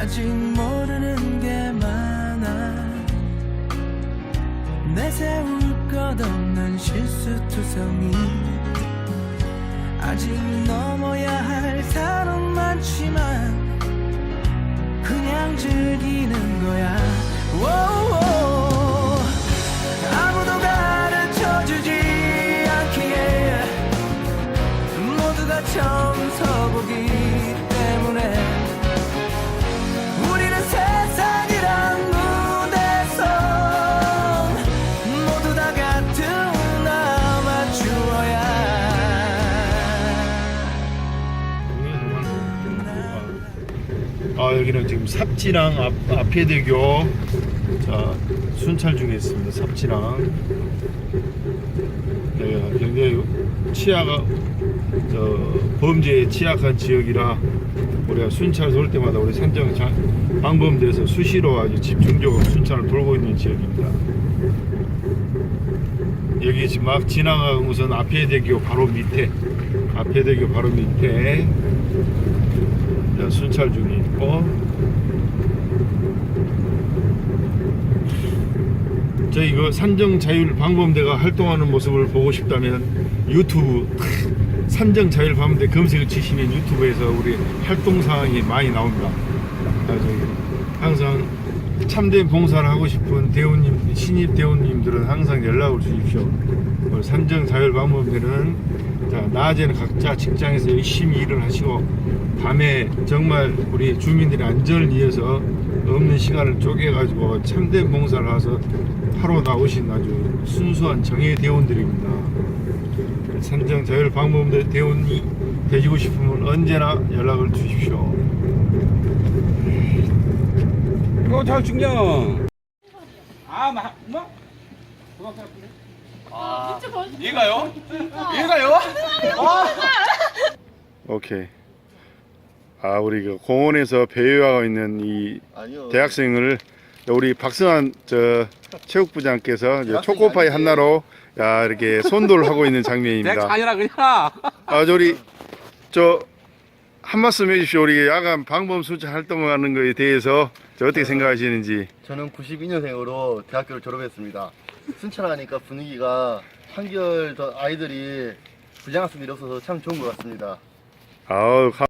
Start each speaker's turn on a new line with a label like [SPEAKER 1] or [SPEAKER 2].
[SPEAKER 1] 아직 모르는 게 많아 내세울 것 없는 실수투성이 아직 넘어야 할 산은 많지만 그냥 즐기는 거야 오오. 아무도 가르쳐주지 않기에 모두가 처음 서보기
[SPEAKER 2] 여기는 지금 삽지랑 앞, 앞에대교 자 순찰 중에 있습니다 삽지랑. 여기가 굉장히 치아가 저 범죄에 취약한 지역이라 우리가 순찰 돌 때마다 우리 산정 자- 방범대에서 수시로 아주 집중적으로 순찰을 돌고 있는 지역입니다. 여기 지금 막 지나가는 곳은 앞에대교 바로 밑에 앞에대교 바로 밑에 자, 순찰 중에 있고 저희 그 산정 자율 방범대가 활동하는 모습을 보고 싶다면 유튜브 산정 자율 방범대 검색을 치시면 유튜브에서 우리 활동 사항이 많이 나옵니다. 그래서 항상 참된 봉사를 하고 싶은 대우님 신입 대우님들은 항상 연락을 주십시오. 산정 자율 방범대는 자, 낮에는 각자 직장에서 열심히 일을 하시고 밤에 정말 우리 주민들의 안전을 위해서 없는 시간을 쪼개가지고 참된 봉사를 해서 하러 나오신 아주 순수한 정예 대원들입니다. 산정 자율 방범대 대원이 되시고 싶으면 언제나 연락을 주십시오.
[SPEAKER 3] 이거 잘 중요. 아, 마, 뭐? 아, 얘가요? 얘가요?
[SPEAKER 2] 오케이. 아 우리 그 공원에서 배회하고 있는 이
[SPEAKER 4] 아니요.
[SPEAKER 2] 대학생을 우리 박승환 저 체육부장께서 이제 초코파이 한나로 야 이렇게 손돌 하고 있는
[SPEAKER 3] 내가
[SPEAKER 2] 장면입니다.
[SPEAKER 3] 자녀라 그냥.
[SPEAKER 2] 아 저리 저 한 말씀 해주십시오. 우리 야간 방범 수차 활동하는 거에 대해서 저 어떻게 생각하시는지.
[SPEAKER 4] 저는 92년생으로 대학교를 졸업했습니다. 순찰하니까 분위기가 한결 더 아이들이 부장학생들이 없어서 참 좋은 것 같습니다.
[SPEAKER 2] 아우 가-